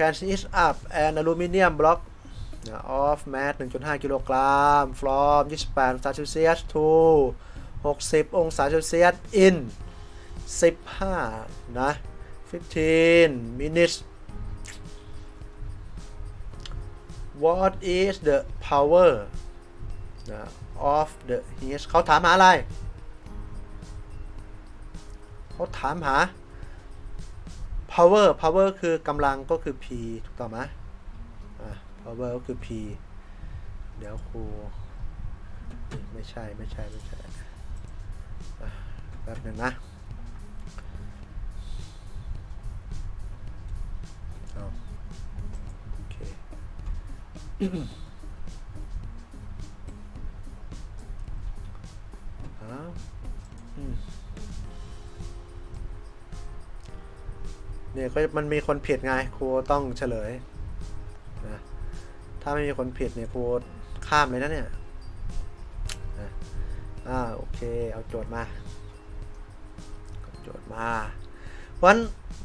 can heat up an aluminum block of mass 1.5 กิโลกรัม from 28องศาเซลเซียส to 60 องศาเซลเซียส in 15 นะ 15 minutes what is the power of the heat เขาถามหาอะไร เขาถามหา power power คือกำลังก็คือ p ถูกต้องไหมอะ power ก็คือ p เดี๋ยวครูไม่ใช่ไม่ใช่ไม่ใช่อะแป๊บหนึ่งนะอโอเค เนี่ยก็มันมีคนผิดไงครูต้องเฉลยนะถ้าไม่มีคนผิดเนี่ยครูข้ามเลยนะเนี่ยนะอ่าโอเคเอาโจทย์มาโจทย์มาเพราะฉะนั้น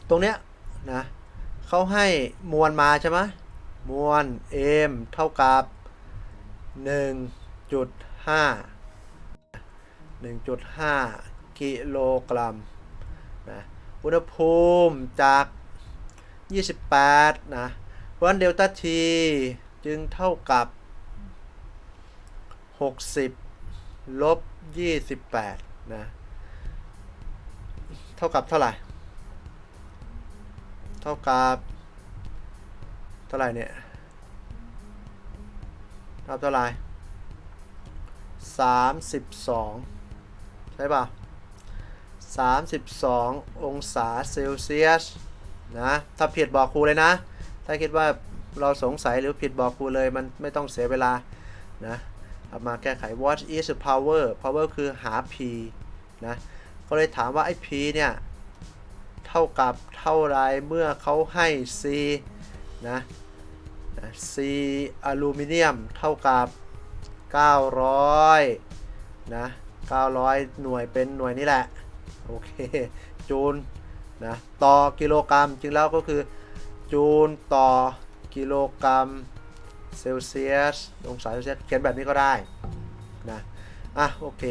ตรงเนี้ยนะเขาให้มวลมาใช่ไหมมวล m เท่ากับ 1.5 1.5 กิโลกรัมนะ อุณหภูมิจาก 28 นะเพราะฉะนั้นเดลต้าทีจึงเท่ากับ 60 ลบ 28 นะ เท่ากับเท่าไหร่ เท่ากับ เท่าไหร่เนี่ยเท่าเท่าไหร่32 ใช่ป่ะ 32 องศาเซลเซียสนะถ้าผิดบอกครูเลยนะ ถ้าคิดว่าเราสงสัยหรือผิดบอกครูเลยมันไม่ต้องเสียเวลานะเอามาแก้ไข what is power power คือหา p นะก็เลยถามว่าไอ้ p เนี่ย เท่ากับเท่าไรเมื่อเขาให้ c นะนะ c อลูมิเนียมเท่ากับ 900นะ900 หน่วยเป็นหน่วยนี่แหละ โอเค จูลนะต่อกิโลกรัมจริงแล้วก็คือ จูลต่อกิโลกรัมเซลเซียสองศาเซลเซียสเขียนแบบนี้ก็ได้นะอะโอเค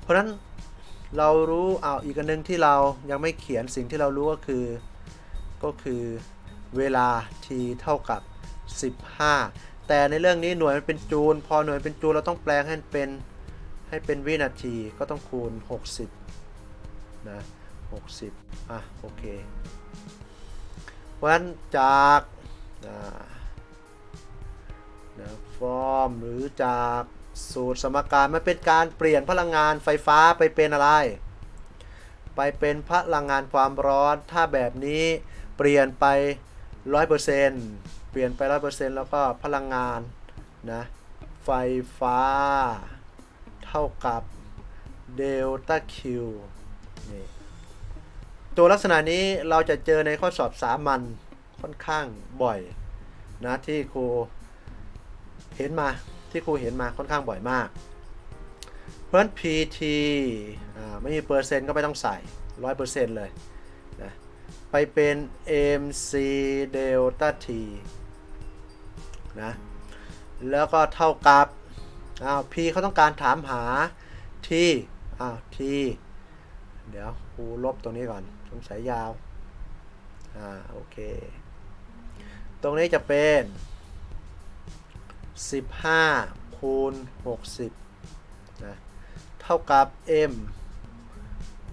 เพราะนั้นเรารู้เอาอีกอันหนึงที่เรายังไม่เขียนสิ่งที่เรารู้ก็คือก็คือเวลา t เท่ากับ 15 แต่ในเรื่องนี้หน่วยมันเป็นจูล พอหน่วยเป็นจูลเราต้องแปลงให้เป็น ให้เป็นวินาทีก็ต้องคูณ 60 นะ 60 อะ โอเค เพราะฉะนั้นจากนะนะฟอร์มหรือจากสูตรสมการมันเป็นการเปลี่ยนพลังงานไฟฟ้าไปเป็นอะไร ไปเป็นพลังงานความร้อน ถ้าแบบนี้เปลี่ยนไป 100%เปลี่ยนไป 100%แล้วก็พลังงานนะไฟฟ้า ท่ากับเดลต้าคิวนี่ตัวลักษณะนี้เราจะเจอในข้อสอบสามัญค่อนข้างบ่อยนะที่ครูเห็นมาที่ครูเห็นมาค่อนข้างบ่อยมาก เพราะฉะนั้น PT ไม่มีเปอร์เซ็นต์ก็ไม่ต้องใส่ 100%เลยนะไปเป็น MC delta T นะแล้วก็เท่ากับ อ้าว P เขาต้องการถามหา T อ้าว T เดี๋ยวครูลบตรงนี้ก่อนสงสัยยาว อ่า โอเค ตรงนี้จะเป็น 15คูณ60นะเท่ากับ M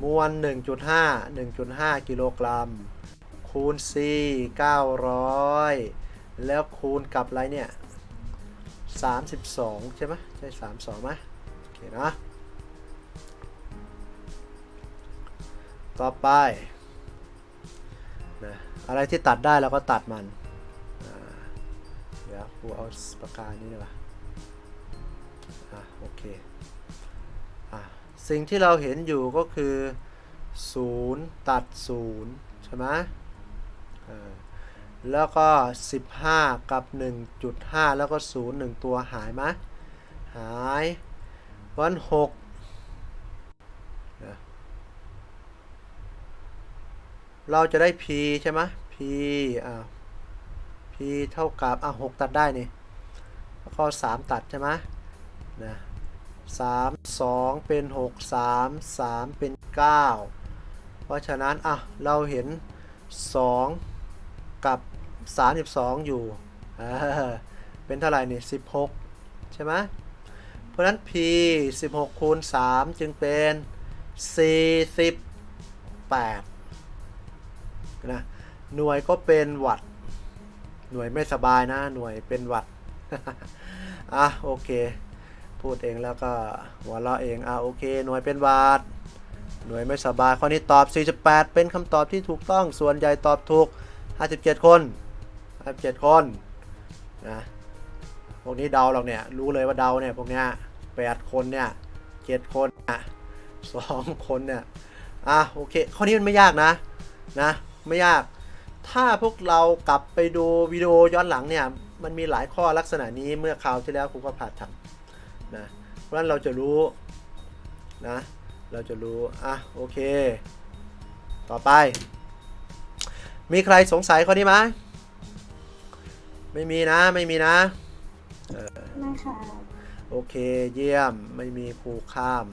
มวล 1.5 1.5 กิโลกรัม คูณ C 900 แล้วคูณกับอะไรเนี่ย 32ใช่ไหมใช่32ไหมโอเคนะ ต่อไปนะอะไรที่ตัดได้เราก็ตัดมันเดี๋ยวครูเอาปากกานี้ดีกว่าอะโอเคอะสิ่งที่เราเห็นอยู่ก็คือ 0 ตัด 0 ใช่ไหมเออ แล้วก็ 15 กับ 1.5 แล้วก็ 0 1 ตัวหายไหมหายวัน6 6เราจะได้ p ใช่ไหม p อ่า p เท่ากับอะหกตัดได้นี่ แล้วก็สามตัดใช่ไหมนะสามสองเป็นหกสามสามเป็นเก้าเพราะฉะนั้น อะ เราเห็นสอง กับสามสิบสองอยู่ เป็นเท่าไหร่นี่สิบหกใช่ไหมเพราะฉะนั้น p 16 คูณ 3 จึงเป็น 48 นะ หน่วยก็เป็นวัตต์ หน่วยไม่สบายนะ หน่วยเป็นวัตต์ อะ โอเค พูดเองแล้วก็หัวเราะเอง อะ โอเค หน่วยเป็นวัตต์ หน่วยไม่สบาย ข้อนี้ตอบ 48 เป็นคำตอบที่ถูกต้อง ส่วนใหญ่ตอบถูก 57 คน57 คนนะพวกนี้เดาหรอกเนี่ยรู้เลยว่าเดาเนี่ยพวกเนี้ย8คนเนี่ย7คนอะสองคนเนี่ยอะโอเคข้อนี้มันไม่ยากนะนะไม่ยากถ้าพวกเรากลับไปดูวิดีโอย้อนหลังเนี่ยมันมีหลายข้อลักษณะนี้เมื่อคราวที่แล้วครูก็ผ่าทำนะเพราะฉะนั้นเราจะรู้นะเราจะรู้อะโอเค ต่อไป มีใครสงสัยข้อนี้ไหมไม่มีนะ ไม่มีนะไม่ค่ะ โอเค เยี่ยม ไม่มีครูข้าม